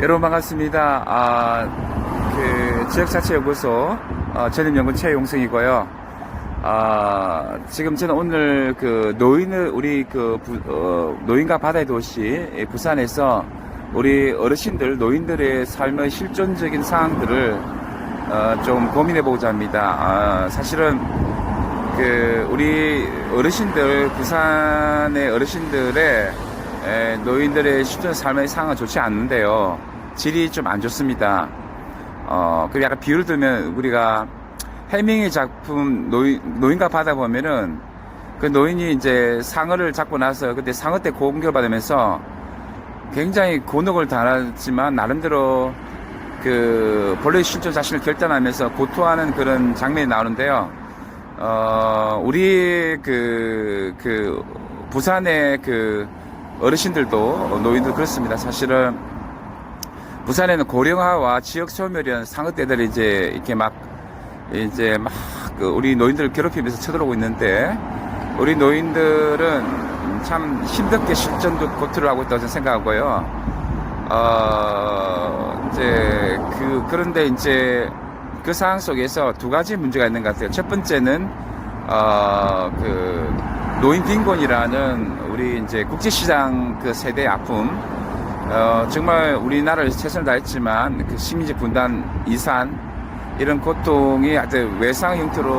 여러분 반갑습니다. 아, 그 지역자치연구소 어, 전임연구 최용승이고요. 아, 지금 저는 오늘 그 노인을 우리 그 부- 어, 노인과 바다의 도시 예, 부산에서 우리 어르신들 노인들의 삶의 실존적인 상황들을 어, 좀 고민해 보고자 합니다. 아, 사실은 그 우리 어르신들 부산의 어르신들의 에, 노인들의 실존 삶의 상황은 좋지 않는데요. 질이 좀 안 좋습니다. 어, 그 약간 비유를 들면 우리가 해밍의 작품 노인, 노인과 바다 보면은 그 노인이 이제 상어를 잡고 나서 그때 상어 때 공격을 받으면서 굉장히 곤혹을 당하지만 나름대로 그 본래 실존 자신을 결단하면서 고토하는 그런 장면이 나오는데요. 어, 우리 그, 그, 부산의 그 어르신들도 노인들 그렇습니다. 사실은 부산에는 고령화와 지역 소멸이라는 상어떼들이 이제 이렇게 막 이제 막그 우리 노인들을 괴롭히면서 쳐들어오고 있는데 우리 노인들은 참 힘겹게 실전도 고투를 하고 있다고 생각하고요. 어, 이제 그 그런데 이제 그 상황 속에서 두 가지 문제가 있는 것 같아요. 첫 번째는 어, 그 노인 빈곤이라는 우리 이제 국제시장 그 세대의 아픔. 어, 정말 우리나라를 최선을 다했지만 그 식민지 분단, 이산 이런 고통이 아주 외상 형태로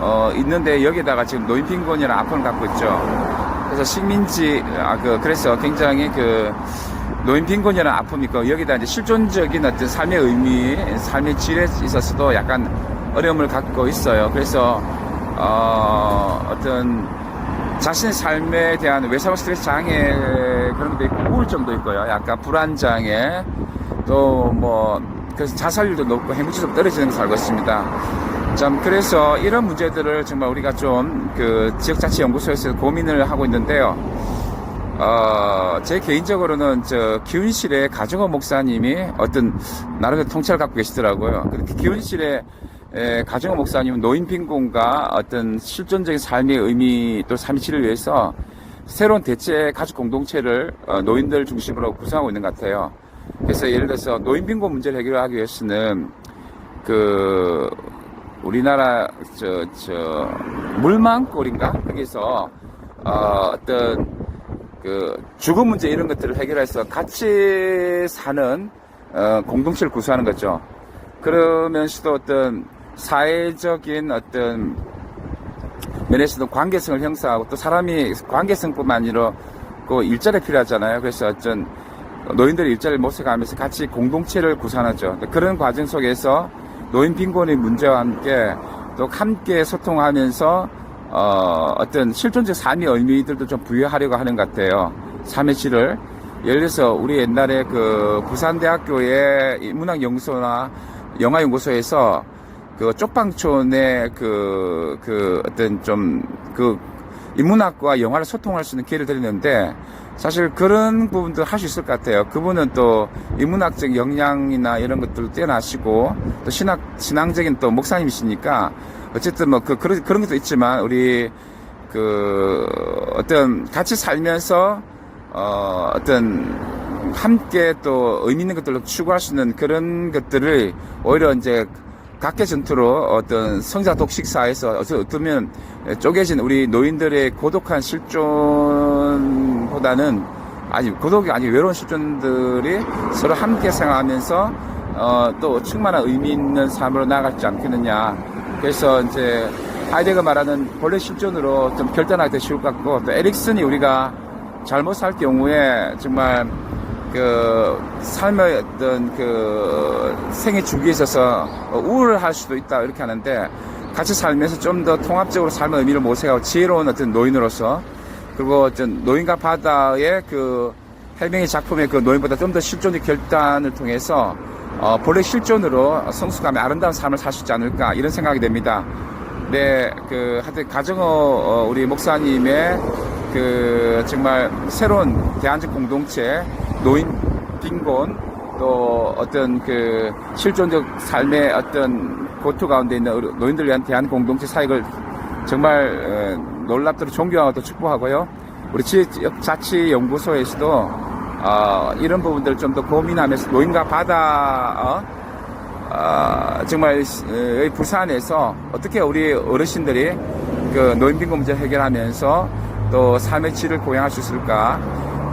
어, 있는데 여기다가 지금 노인 빈곤이라는 아픔을 갖고 있죠. 그래서 식민지 아그 그래서 굉장히 그 노인 빈곤이라는 아픔이 있고 여기다 이제 실존적인 어떤 삶의 의미, 삶의 질에 있어서도 약간 어려움을 갖고 있어요. 그래서 어, 어떤 자신의 삶에 대한 외상 스트레스 장애 그런 것도 있고 우울증도 있고요. 약간 불안 장애 또 뭐 그래서 자살률도 높고 행복지수도 떨어지는 걸 알고 있습니다. 참 그래서 이런 문제들을 정말 우리가 좀 그 지역자치연구소에서 고민을 하고 있는데요. 어, 제 개인적으로는 저 기운실의 가정호 목사님이 어떤 나름대로 통찰을 갖고 계시더라고요. 그렇게 기운실의 에, 가정호 목사님은 노인 빈곤과 어떤 실존적인 삶의 의미 또 삶의 질을 위해서 새로운 대체 가족 공동체를 어, 노인들 중심으로 구성하고 있는 것 같아요. 그래서 예를 들어서 노인 빈곤 문제를 해결하기 위해서는 그 우리나라 저 저 물망골인가 거기서 어, 어떤 그 주거 문제 이런 것들을 해결해서 같이 사는 어, 공동체를 구성하는 거죠. 그러면서도 어떤 사회적인 어떤 면에서도 관계성을 형성하고 또 사람이 관계성뿐만 아니라 그 일자리 필요하잖아요. 그래서 어떤 노인들의 일자리를 모색하면서 같이 공동체를 구성하죠. 그런 과정 속에서 노인 빈곤의 문제와 함께 또 함께 소통하면서 어, 어떤 실존적 삶의 의미들도 좀 부여하려고 하는 것 같아요. 삶의 질을. 예를 들어서 우리 옛날에 그 부산대학교의 문학연구소나 영화연구소에서 그 쪽방촌의 그, 그 어떤 좀 그 인문학과 영화를 소통할 수 있는 기회를 드렸는데 사실 그런 부분도 할 수 있을 것 같아요. 그분은 또 인문학적 역량이나 이런 것들도 뛰어나시고 또 신학, 신앙적인 또 목사님이시니까 어쨌든 뭐 그, 그런, 그런 것도 있지만 우리 그 어떤 같이 살면서 어, 어떤 함께 또 의미 있는 것들로 추구할 수 있는 그런 것들을 오히려 이제 각계 전투로 어떤 성자 독식사에서 어쩌면 쪼개진 우리 노인들의 고독한 실존보다는 아니 고독이 아니 외로운 실존들이 서로 함께 생활하면서 어, 또 충만한 의미 있는 삶으로 나아가지 않겠느냐. 그래서 이제 하이데거 말하는 본래 실존으로 좀 결단하기 더 쉬울 것 같고 또 에릭슨이 우리가 잘못 살 경우에 정말 그 삶의 어떤 그 생애 주기에 있어서 우울을 할 수도 있다 이렇게 하는데 같이 살면서 좀 더 통합적으로 삶의 의미를 모색하고 지혜로운 어떤 노인으로서 그리고 어떤 노인과 바다의 그 헬명의 작품의 그 노인보다 좀 더 실존의 결단을 통해서 어, 본래 실존으로 성숙함의 아름다운 삶을 살 수 있지 않을까 이런 생각이 됩니다. 네, 그 하여튼 가정어 어, 우리 목사님의 그 정말 새로운 대안적 공동체 노인 빈곤 또 어떤 그 실존적 삶의 어떤 고투 가운데 있는 우리 노인들을 위한 대한 공동체 사역을 정말 어, 놀랍도록 존경하고 또 축복하고요. 우리 지자치 연구소에서도 어, 이런 부분들 좀더 고민하면서 노인과 바다 어, 어, 정말 어, 부산에서 어떻게 우리 어르신들이 그 노인 빈곤 문제 해결하면서 또 삶의 질을 고양할 수 있을까?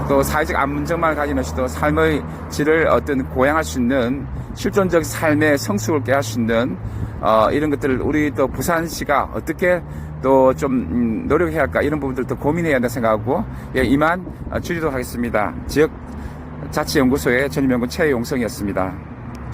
또 사회적 안문정만을 가지면서도 삶의 질을 어떤 고양할 수 있는 실존적 삶의 성숙을 깨할 수 있는 어, 이런 것들을 우리 또 부산시가 어떻게 또 좀 노력해야 할까 이런 부분들도 고민해야 한다 생각하고 예, 이만 어, 줄이도록 하겠습니다. 지역 자치연구소의 전임연구 최용성이었습니다.